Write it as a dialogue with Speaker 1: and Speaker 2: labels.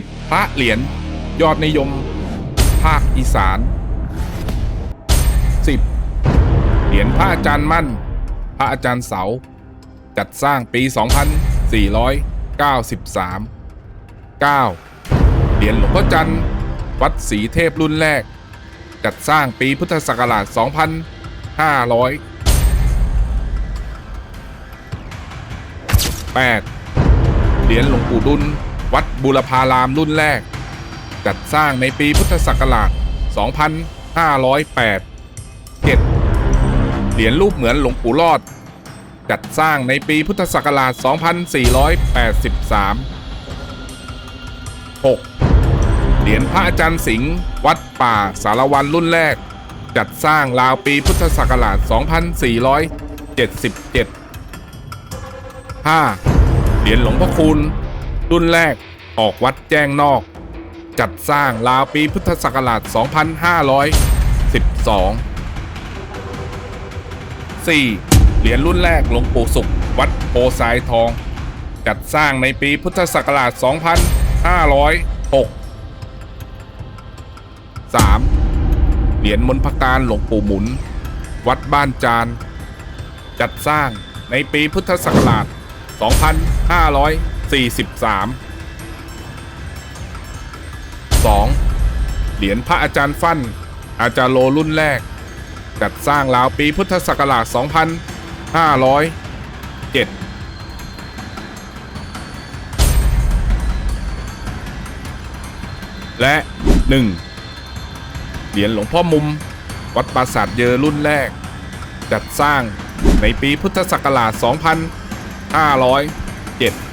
Speaker 1: 10 พระเหรียญยอดนิยม ภาคอีสาน 10 เหรียญพระอาจารย์มั่น พระอาจารย์เสา จัดสร้างปี 2493 9. เหรียญหลวงพ่อจันทร์ วัดศรีเทพรุ่นแรก จัดสร้างปีพุทธศักราช 2500 8. เหรียญหลวงปู่ดุล วัดบุรพารามรุ่นแรก จัดสร้างในปีพุทธศักราช 2508 7. เหรียญรูปเหมือนหลวงปู่รอด จัดสร้างในปีพุทธศักราช 2483 6. เหรียญพระอาจารย์สิงห์วัดป่าสารวันรุ่นแรก จัดสร้างราวปีพุทธศักราช 2477 5. เหรียญหลวงพ่อคูณ รุ่นแรกออกวัดแจ้งนอก จัดสร้างราวปีพุทธศักราช 2512 4. เหรียญรุ่นแรกหลวงปู่สุข วัดโพสายทอง จัดสร้างในปีพุทธศักราช 2506 3. เหรียญมนพการหลวงปู่หมุน วัดบ้านจาน จัดสร้างในปีพุทธศักราช 2500 43 2. เหรียญพระอาจารย์ฟั่น อาจารย์โลรุ่นแรก จัดสร้างราวปีพุทธศักราช 2507 และ 1. เหรียญหลวงพ่อมุม วัดปราสาทเยอรุ่นแรก จัดสร้างในปีพุทธศักราช 2507